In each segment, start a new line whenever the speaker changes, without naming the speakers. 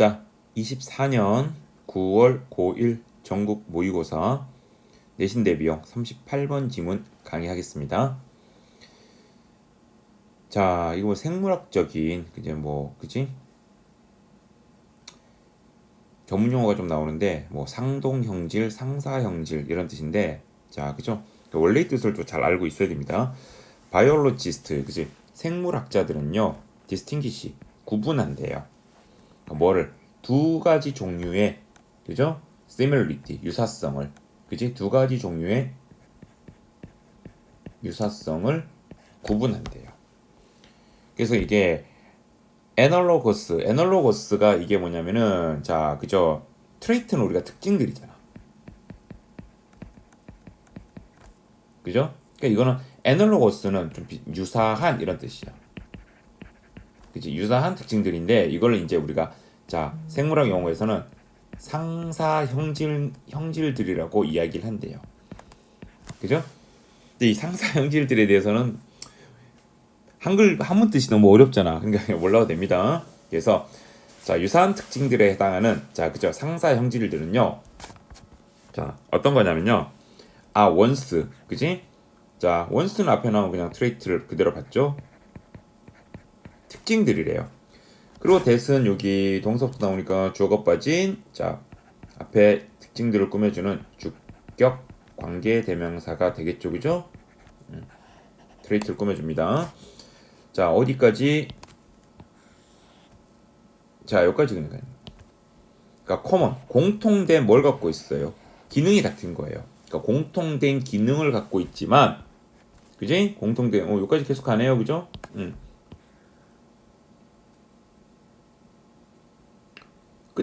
자, 24년 9월 고1 전국 모의고사 내신 대비용 38번 지문 강의하겠습니다. 자, 이거 뭐 생물학적인 그제 뭐 그지? 전문 용어가 좀 나오는데 뭐 상동 형질, 상사 형질 이런 뜻인데 자, 그죠? 그 원래의 뜻을 좀 잘 알고 있어야 됩니다. 바이올로지스트, 그지? 생물학자들은요, 디스팅기시 구분한대요. 그러니까 뭐를 두 가지 종류의 그죠? similarity 유사성을 그지? 두 가지 종류의 유사성을 구분한대요. 그래서 이게 애널로거스, 애널로거스가 이게 뭐냐면은 자 그죠? 트레이트는 우리가 특징들이잖아. 그죠? 그러니까 이거는 애널로거스는 좀 비- 유사한 이런 뜻이야. 그지 유사한 특징들인데 이걸 이제 우리가 자 생물학 용어에서는 상사 형질 형질들이라고 이야기를 한대요. 그죠? 근데 이 상사 형질들에 대해서는 한글 한문 뜻이 너무 어렵잖아. 그러니까 몰라도 됩니다. 그래서 자 유사한 특징들에 해당하는 자 그죠 상사 형질들은요. 자 어떤 거냐면요. 아 원스 그지? 자 원스는 앞에 나오면 그냥 트레이트를 그대로 봤죠. 특징들이래요. 그리고 대은 여기 동사부터 나오니까 주어가 빠진 자 앞에 특징들을 꾸며주는 주격 관계 대명사가 되겠죠, 그죠? 음, 트레이트를 꾸며줍니다. 자 어디까지? 자 여기까지 그러니까 그러니까 common 공통된 뭘 갖고 있어요? 기능이 같은 거예요. 그러니까 공통된 기능을 갖고 있지만 그지? 공통된 어 여기까지 계속 가네요, 그죠? 음.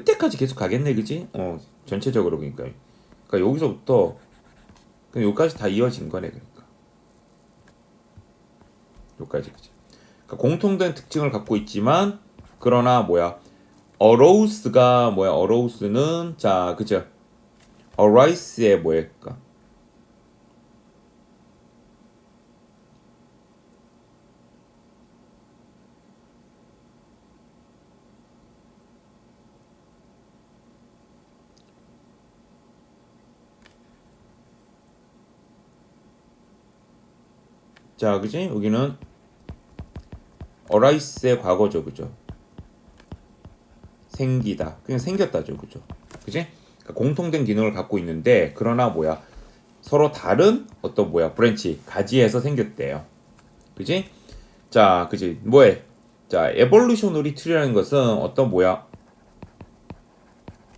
끝에까지 계속 가겠네, 그지? 어, 전체적으로 그러니까. 그러니까 여기서부터 그냥 여기까지 다 이어진 거네, 그러니까. 여기까지, 그지? 그러니까 공통된 특징을 갖고 있지만 그러나 뭐야? 어로우스가 뭐야? 어로우스는 자, 그죠? 어라이스의 뭐일까? 자, 그지? 여기는 어라이스의 과거죠, 그죠? 생기다. 그냥 생겼다죠, 그죠? 그지? 그러니까 공통된 기능을 갖고 있는데 그러나 뭐야? 서로 다른 어떤 뭐야? 브랜치, 가지에서 생겼대요. 그지? 자, 그지? 뭐해? 자, 에볼루셔너리 트리라는 것은 어떤 뭐야?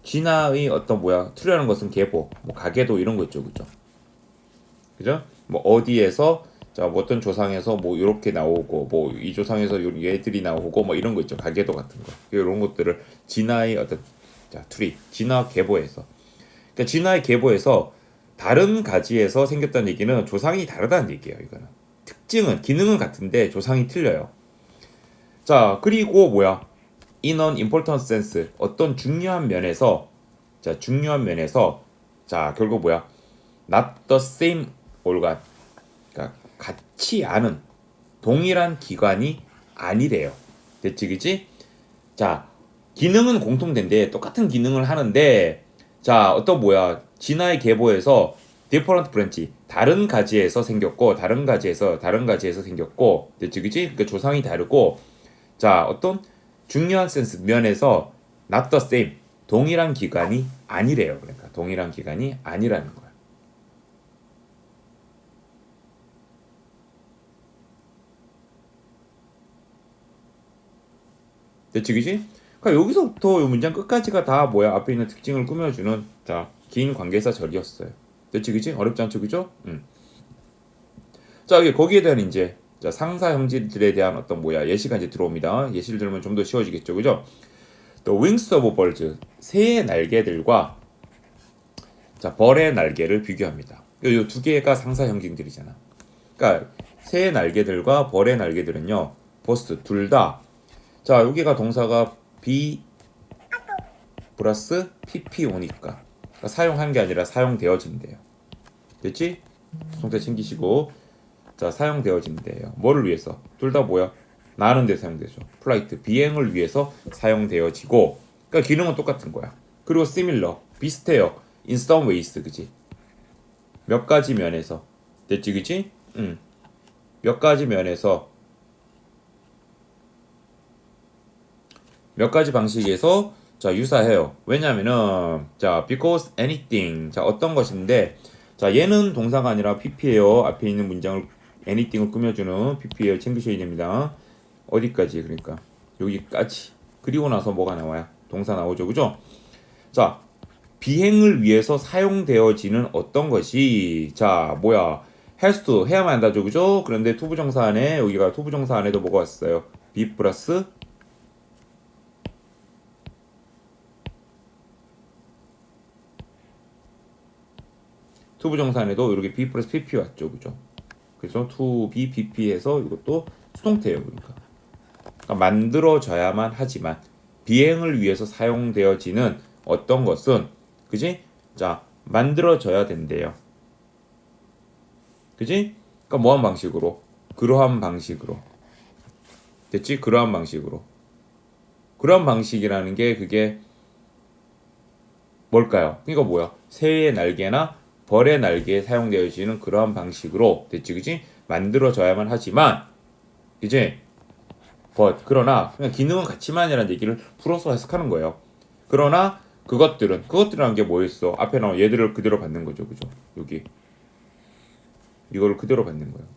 진화의 어떤 뭐야? 트리라는 것은 계보, 뭐 가계도 이런 거 있죠, 그죠? 그죠? 뭐 어디에서 자, 뭐 어떤 조상에서 뭐 이렇게 나오고 뭐 이 조상에서 요 얘들이 나오고 뭐 이런 거 있죠. 가계도 같은 거. 이런 것들을 진화의 어떤 자, 트리, 진화 계보에서 그러니까 진화의 계보에서 다른 가지에서 생겼다는 얘기는 조상이 다르다는 얘기예요, 이거는. 특징은 기능은 같은데 조상이 틀려요. 자, 그리고 뭐야? an important sense 어떤 중요한 면에서 자, 중요한 면에서 자, 결국 뭐야? not the same 그러니까 같지 않은 동일한 기관이 아니래요. 됐지 그지? 자, 기능은 공통된데 똑같은 기능을 하는데 자, 어떤 뭐야? 진화의 계보에서 different branch 다른 가지에서 생겼고 다른 가지에서 다른 가지에서 생겼고 됐지 그지? 그러니까 조상이 다르고 자, 어떤 중요한 센스 면에서 not the same 동일한 기관이 아니래요. 그러니까 동일한 기관이 아니라는 거 그지? 그러니까 여기서부터 이 문장 끝까지가 다 뭐야 앞에 있는 특징을 꾸며주는 자 긴 관계사 절이었어요. 그지? 어렵지 않죠 그죠? 음. 자 여기 거기에 대한 이제 자 상사 형질들에 대한 어떤 뭐야 예시가 이제 들어옵니다. 예시를 들으면 좀 더 쉬워지겠죠 그죠? 또 wings of birds 새의 날개들과 자 벌의 날개를 비교합니다. 이두 개가 상사 형질들이잖아. 그러니까 새의 날개들과 벌의 날개들은요 버스 둘 다 자 여기가 동사가 be 플러스 pp 오니까 그러니까 사용한 게 아니라 사용되어진대요. 됐지? 송태 챙기시고 자 사용되어진대요. 뭐를 위해서? 둘 다 뭐야? 나는 데 사용되죠. 플라이트 비행을 위해서 사용되어지고 그러니까 기능은 똑같은 거야. 그리고 similar 비슷해요. in some ways 그지? 몇 가지 면에서 됐지 그지? 응. 몇 가지 면에서 몇 가지 방식에서 자 유사해요. 왜냐면은 자 because anything 자 어떤 것인데 자 얘는 동사가 아니라 pp예요. 앞에 있는 문장을 anything을 꾸며주는 pp예요. 챙기셔야 됩니다. 어디까지 그러니까 여기까지 그리고 나서 뭐가 나와요? 동사 나오죠, 그죠? 자 비행을 위해서 사용되어지는 어떤 것이 자 뭐야 has to 해야만 한다죠, 그죠? 그런데 투부정사 안에 여기가 투부정사 안에도 뭐가 왔어요? be 플러스 투부정사안에도 이렇게 B 플러스 PP 왔죠, 그죠? 그래서 be BP에서 이것도 수동태예요, 그러니까. 그러니까 만들어져야만 하지만 비행을 위해서 사용되어지는 어떤 것은 그지? 자 만들어져야 된대요. 그지? 그러니까 뭐한 방식으로? 그러한 방식으로. 됐지? 그러한 방식으로. 그러한 방식이라는 게 그게 뭘까요? 그러니까 뭐야? 새의 날개나 벌의 날개에 사용되어지는 그러한 방식으로 됐지, 그지? 만들어져야만 하지만 이제 but 그러나 그냥 기능은 같지만이라는 얘기를 풀어서 해석하는 거예요. 그러나 그것들은 그것들이라는 게 뭐였어? 앞에 나온 얘들을 그대로 받는 거죠, 그죠? 여기 이거를 그대로 받는 거예요.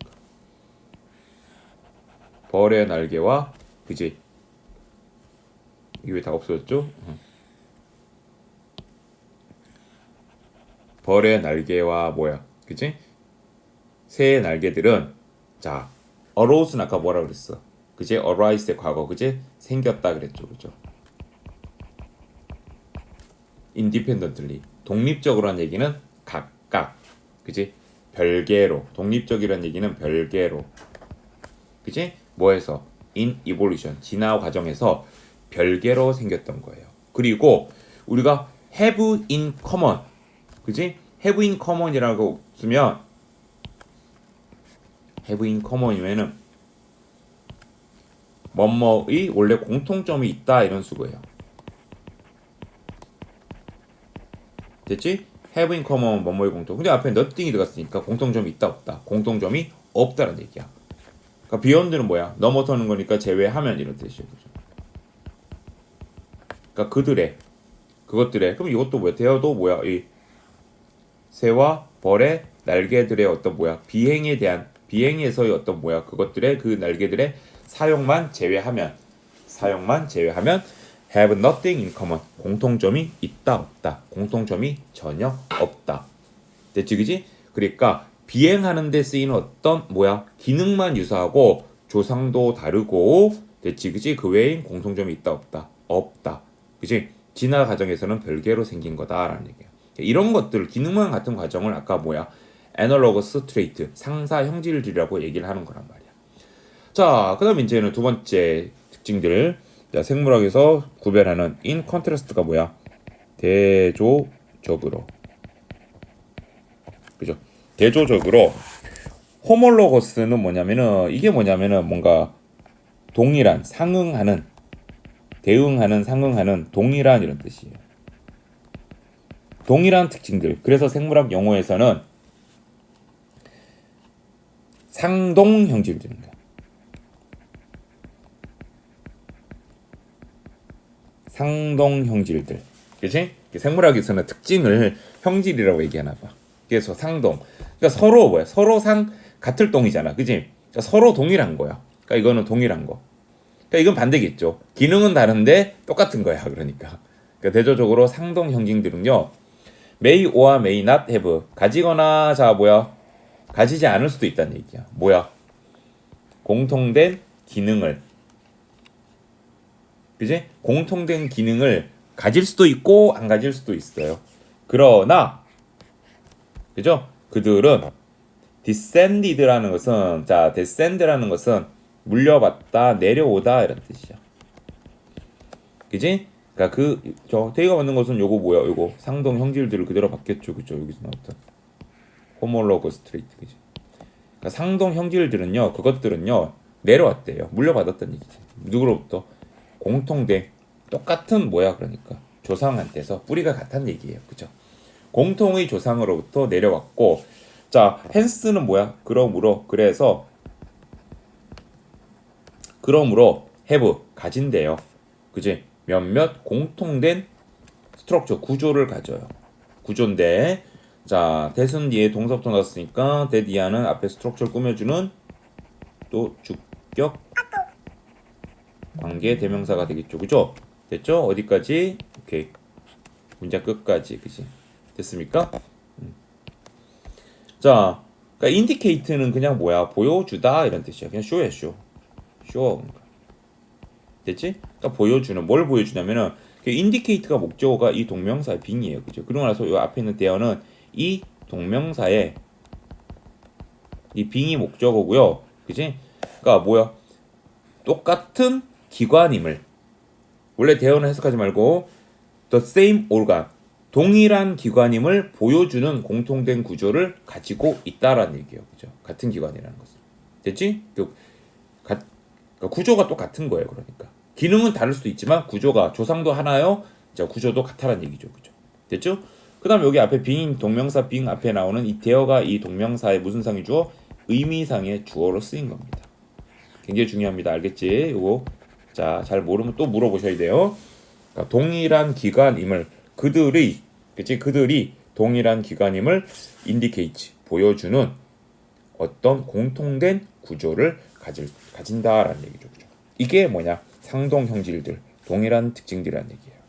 벌의 날개와 그지? 이게 왜다 없어졌죠? 어. 벌의 날개와 뭐야, 그지? 새의 날개들은 자, 어로우스는 아까 뭐라 그랬어? 그제 arise의 과거 그제 생겼다 그랬죠, 그죠? independently. 독립적으로란 얘기는 각각 그지 별개로. 독립적이란 얘기는 별개로. 그지 뭐해서? in evolution. 진화 과정에서 별개로 생겼던 거예요. 그리고 우리가 have in common 그지 have in common이라고 쓰면 have in common이면은 뭐뭐의 원래 공통점이 있다 이런 수고예요. 됐지? have in common 뭐뭐의 공통. 근데 앞에 nothing이 들어갔으니까 공통점이 있다 없다. 공통점이 없다라는 얘기야. 그러니까 beyond는 뭐야? 넘어서는 거니까 제외하면 이런 뜻이죠. 그죠? 그러니까 그들의 그것들의 그럼 이것도 뭐야? 대어도 뭐야? 이 새와 벌의 날개들의 어떤 뭐야? 비행에 대한 비행에서의 어떤 뭐야? 그것들의 그 날개들의 사용만 제외하면 사용만 제외하면 have nothing in common. 공통점이 있다 없다. 공통점이 전혀 없다. 됐지 그지? 그러니까 비행하는 데 쓰이는 어떤 뭐야 기능만 유사하고 조상도 다르고 됐지 그지? 그 외엔 공통점이 있다 없다 없다. 그지? 진화 과정에서는 별개로 생긴 거다라는 얘기야 이런 것들 기능만 같은 과정을 아까 뭐야 애널로거스 트레이트 상사 형질들이라고 얘기를 하는 거란 말이야 자, 그 다음 이제는 두 번째 특징들. 자, 생물학에서 구별하는 in contrast가 뭐야? 대조적으로. 그죠? 대조적으로 호몰로거스는 뭐냐면은 이게 뭐냐면은 뭔가 동일한 상응하는 대응하는 상응하는 동일한 이런 뜻이에요. 동일한 특징들. 그래서 생물학 용어에서는 상동 형질들입니다. 상동 형질들. 그치? 생물학에서는 특징을 형질이라고 얘기하나 봐. 그래서 상동. 그러니까 서로 뭐야? 서로 상 같을 동이잖아. 그지? 그러니까 서로 동일한 거야. 그러니까 이거는 동일한 거. 그러니까 이건 반대겠죠. 기능은 다른데 똑같은 거야. 그러니까. 그러니까 대조적으로 상동 형질들은요. May or may not have 가지거나 자 뭐야? 가지지 않을 수도 있다는 얘기야. 뭐야? 공통된 기능을 그지? 공통된 기능을 가질 수도 있고 안 가질 수도 있어요. 그러나 그죠? 그들은 descended라는 것은 자 descend라는 것은 물려받다 내려오다 이런 뜻이야. 그지? 그러니까 그저 대가 맞는 것은 요거 뭐야? 요거 상동 형질들을 그대로 받겠죠, 그죠? 여기서 나왔던 호몰로그 스트레이트 그지? 그러니까 상동 형질들은요, 그것들은요 내려왔대요, 물려받았던 얘기지. 누구로부터? 공통된 똑같은 뭐야 그러니까 조상한테서 뿌리가 같다는 얘기예요. 그죠? 공통의 조상으로부터 내려왔고 자 헨스는 뭐야? 그러므로 그래서 그러므로 have 가진대요. 그지? 몇몇 공통된 스트럭처 구조를 가져요. 구조인데 자 대순 뒤에 나왔으니까 that 이하는 앞에 스트럭처를 꾸며주는 또 주격 관계 대명사가 되겠죠. 그죠? 됐죠? 어디까지? 오케이. 문장 끝까지. 그지? 됐습니까? 음. 자, 그러니까 indicate는 그냥 뭐야? 보여주다 이런 뜻이야. 그냥 show야, show. show. 됐지? 그러니까 보여주는 뭘 보여주냐면은 그 indicate가 목적어가 이 동명사의 빙이에요. 그죠? 그러고 나서 이 앞에 있는 대어는 이 동명사의 이 빙이 목적어고요. 그지? 그러니까 뭐야? 똑같은 기관임을 원래 대어는 해석하지 말고 the same organ 동일한 기관임을 보여주는 공통된 구조를 가지고 있다라는 얘기예요. 그죠? 같은 기관이라는 것을. 됐지? 그, 가, 그러니까 구조가 똑같은 거예요. 그러니까. 기능은 다를 수도 있지만 구조가 조상도 하나요. 자, 구조도 같다라는 얘기죠. 그죠? 됐죠? 그다음 여기 앞에 빙 동명사 빙 앞에 나오는 이 대어가 이 동명사의 무슨 상의 주어? 의미상의 주어로 쓰인 겁니다. 굉장히 중요합니다. 알겠지? 요거 자, 잘 모르면 또 물어보셔야 돼요. 그러니까 동일한 기관임을 그들의 그치 그들이 동일한 기관임을 indicate 보여주는 어떤 공통된 구조를 가질 가진다라는 얘기죠. 그죠? 이게 뭐냐? 상동 형질들, 동일한 특징들이라는 얘기예요.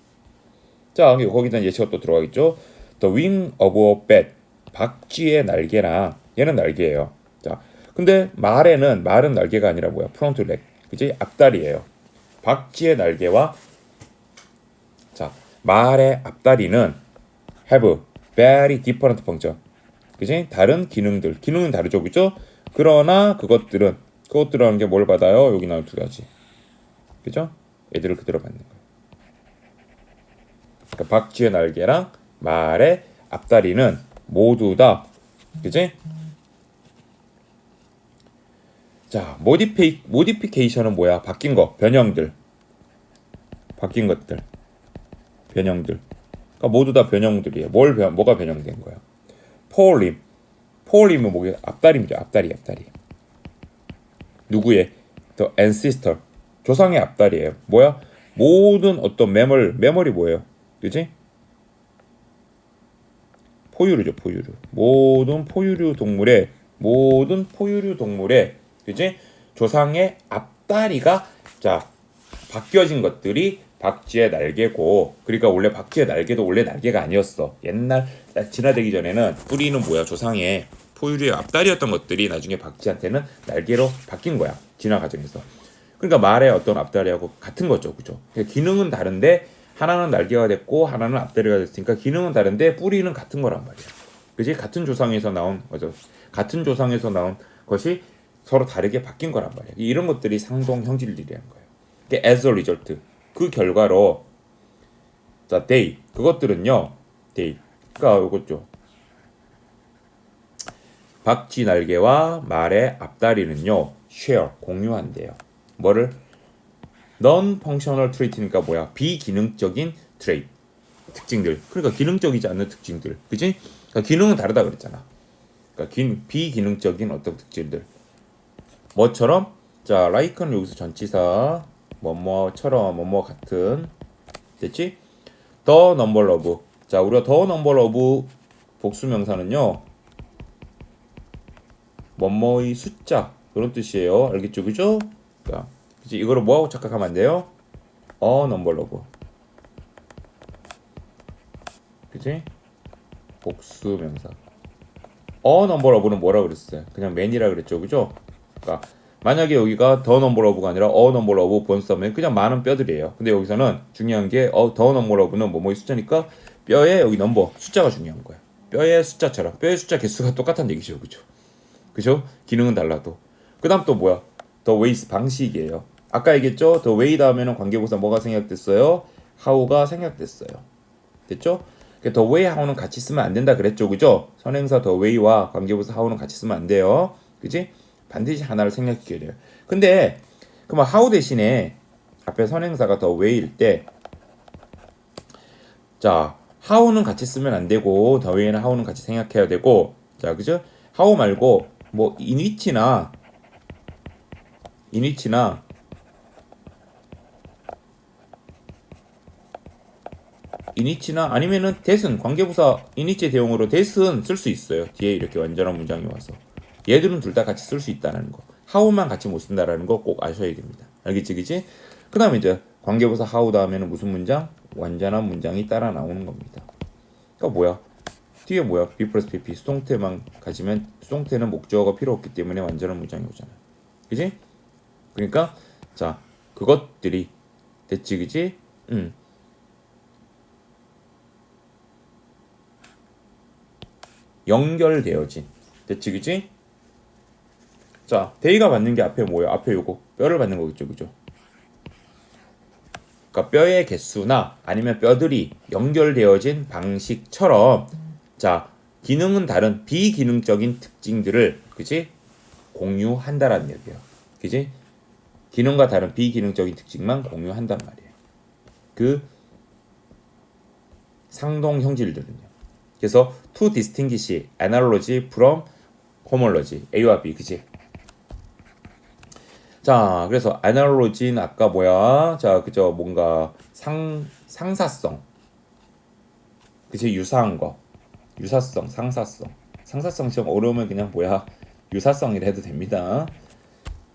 자, 거기다 예시가 또 들어가겠죠. The wing of a bat, 박쥐의 날개랑 얘는 날개예요. 자, 근데 말에는 말은 날개가 아니라 뭐야? 프론트 렉, 그지? 앞다리예요. 박쥐의 날개와 자 말의 앞다리는 have very different function. 그지? 다른 기능들, 기능은 다르죠, 그죠? 그러나 그것들은 그것들이라는 게 뭘 받아요? 여기 나온 두 가지, 그죠? 애들을 그대로 받는 거예요. 그러니까 박쥐의 날개랑 말의 앞다리는 모두 다, 그지? 자, 모디페이 모디피케이션은 뭐야? 바뀐 거, 변형들. 바뀐 것들. 변형들. 그러니까 모두 다 변형들이에요. 뭘 변, 뭐가 변형된 거야? 포올림. 포올림은 뭐게? 앞다리죠. 앞다리, 앞다리. 누구의? The ancestor. 조상의 앞다리예요. 뭐야? 모든 어떤 매몰, 매몰이 뭐예요? 그지? 포유류죠, 포유류. 모든 포유류 동물의 모든 포유류 동물의 그지? 조상의 앞다리가 자 바뀌어진 것들이 박쥐의 날개고 그러니까 원래 박쥐의 날개도 원래 날개가 아니었어 옛날 진화되기 전에는 뿌리는 뭐야 조상의 포유류의 앞다리였던 것들이 나중에 박쥐한테는 날개로 바뀐 거야 진화 과정에서 그러니까 말의 어떤 앞다리하고 같은 거죠 그죠 그러니까 기능은 다른데 하나는 날개가 됐고 하나는 앞다리가 됐으니까 기능은 다른데 뿌리는 같은 거란 말이야 그지 같은 조상에서 나온 거죠 같은 조상에서 나온 것이 서로 다르게 바뀐 거란 말이야. 이런 것들이 상동 형질들이라는 거예요. 그게 as a result. 그 결과로 자, they 그것들은요. they. 그러니까 이거죠. 박쥐 날개와 말의 앞다리는요. share 공유한대요. 뭐를 non functional trait니까 뭐야? 비기능적인 trait. 특징들. 그러니까 기능적이지 않는 특징들. 그지? 그러니까 기능은 다르다 그랬잖아. 그러니까 기, 비기능적인 어떤 특징들. 뭐처럼 자 like는 여기서 전치사 뭐뭐처럼 뭐뭐 같은 됐지? the number of 자 우리가 the number of 복수 명사는요 뭐뭐의 숫자 그런 뜻이에요 알겠죠 그죠? 자 그치 이거를 뭐하고 착각하면 안 돼요? number of 그치? 복수 명사 number of는 뭐라 그랬어요? 그냥 man이라 그랬죠 그죠? 그러니까 만약에 여기가 더 넘버 러브가 아니라 어 넘버 러브 본스면 그냥 많은 뼈들이에요. 근데 여기서는 중요한 게어더 넘버 러브는 뭐뭐의 숫자니까 뼈에 여기 넘버 숫자가 중요한 거야. 뼈의 숫자처럼 뼈의 숫자 개수가 똑같은 얘기죠, 그죠? 그죠? 기능은 달라도. 그다음 또 뭐야? 더 웨이스 방식이에요. 아까 얘기했죠? 더 웨이 다음에는 관계부사 뭐가 생략됐어요? 하우가 생략됐어요. 됐죠? 더 웨이 하우는 같이 쓰면 안 된다 그랬죠, 그죠? 선행사 더 웨이와 관계부사 하우는 같이 쓰면 안 돼요, 그지? 반드시 하나를 생략시켜야 돼요. 근데 그럼 하우 대신에 앞에 선행사가 더 웨이일 때 자, how는 같이 쓰면 안 되고 더 위에는 how는 같이 생각해야 되고 자, 그죠? how 말고 뭐 in which나 in which나 이니치나 아니면은 대은 관계부사 이니치 대용으로 대은 쓸수 있어요. 뒤에 이렇게 완전한 문장이 와서 얘들은 둘 다 같이 쓸 수 있다는 거. 하우만 같이 못 쓴다라는 거 꼭 아셔야 됩니다. 알겠지, 그지? 그다음에 이제 관계부사 하우 다음에는 무슨 문장? 완전한 문장이 따라 나오는 겁니다. 그러니까 뭐야? 뒤에 뭐야? B 플러스 PP 수동태만 가지면 수동태는 목적어가 필요 없기 때문에 완전한 문장이 오잖아. 그지? 그러니까 자 그것들이 됐지, 그지? 음. 연결되어진. 됐지 그지? 자 데이가 받는 게 앞에 뭐예요? 앞에 요거. 뼈를 받는 거겠죠 그죠? 그러니까 뼈의 개수나 아니면 뼈들이 연결되어진 방식처럼 자 기능은 다른 비기능적인 특징들을 그지? 공유한다라는 얘기예요. 그지? 기능과 다른 비기능적인 특징만 공유한단 말이에요. 그 상동 형질들은요 그래서 to distinguish analogy from homology A와 B 그지? 자 그래서 analogy는 아까 뭐야? 자 그죠 뭔가 상 상사성 그치 유사한 거 유사성 상사성 상사성 시험 어려우면 그냥 뭐야 유사성이라 해도 됩니다.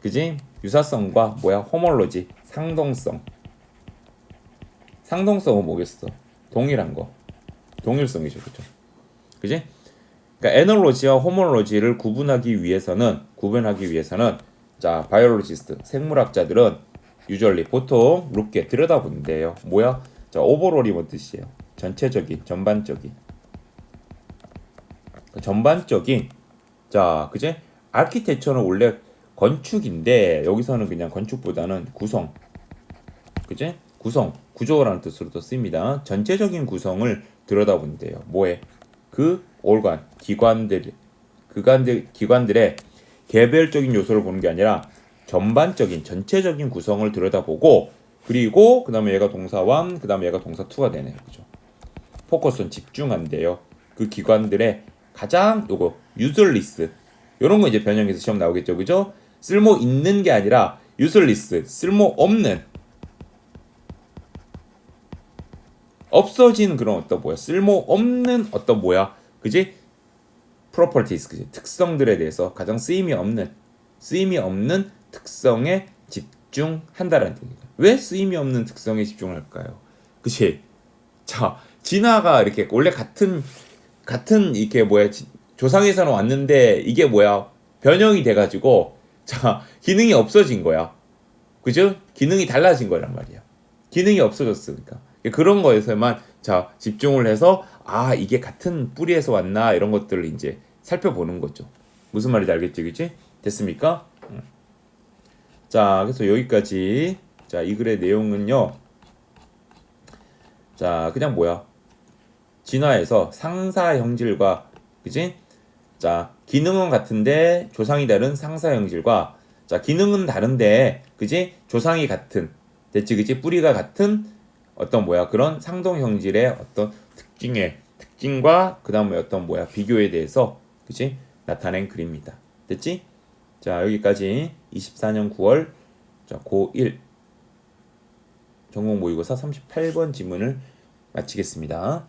그지? 유사성과 뭐야 호몰로지 상동성 상동성은 뭐겠어? 동일한 거 동일성이죠 그죠? 그지? 그러니까 에널로지와 호몰로지를 구분하기 위해서는 구분하기 위해서는 자 바이올로지스트 생물학자들은 유절리 보통 룩게 들여다보는데요. 뭐야? 자 오버롤이 뭔 뜻이에요? 전체적인 전반적인 그 전반적인 자 그지? 아키텍처는 원래 건축인데 여기서는 그냥 건축보다는 구성 그지? 구성 구조라는 뜻으로도 씁니다. 전체적인 구성을 들여다본대요. 뭐에? 그 올관 기관들 그관들 기관들의 개별적인 요소를 보는 게 아니라 전반적인 전체적인 구성을 들여다보고 그리고 그다음에 얘가 동사 1 그다음에 얘가 동사 2가 되네요. 그죠? 포커스는 집중한대요. 그 기관들의 가장 요거 유슬리스 요런 거 이제 변형해서 시험 나오겠죠. 그죠? 쓸모 있는 게 아니라 유슬리스 쓸모 없는 없어진 그런 어떤 뭐야 쓸모 없는 어떤 뭐야 그지? properties 그지? 특성들에 대해서 가장 쓰임이 없는 쓰임이 없는 특성에 집중한다라는 뜻입니다. 왜 쓰임이 없는 특성에 집중할까요? 그지? 자 진화가 이렇게 원래 같은 같은 이렇게 뭐야 조상에서는 왔는데 이게 뭐야 변형이 돼가지고 자 기능이 없어진 거야. 그죠? 기능이 달라진 거란 말이야. 기능이 없어졌으니까 그런 거에서만 자 집중을 해서 아 이게 같은 뿌리에서 왔나 이런 것들을 이제 살펴보는 거죠. 무슨 말인지 알겠지, 그치? 됐습니까? 음. 자 그래서 여기까지 자 이 글의 내용은요. 자 그냥 뭐야 진화에서 상사 형질과 그지? 자 기능은 같은데 조상이 다른 상사 형질과 자 기능은 다른데 그지? 조상이 같은 됐지 그지? 뿌리가 같은 어떤 뭐야 그런 상동 형질의 어떤 특징의 특징과 그 다음에 어떤 뭐야 비교에 대해서 그치 나타낸 글입니다. 됐지? 자 여기까지 24년 9월 자 고1 전공 모의고사 38번 지문을 마치겠습니다.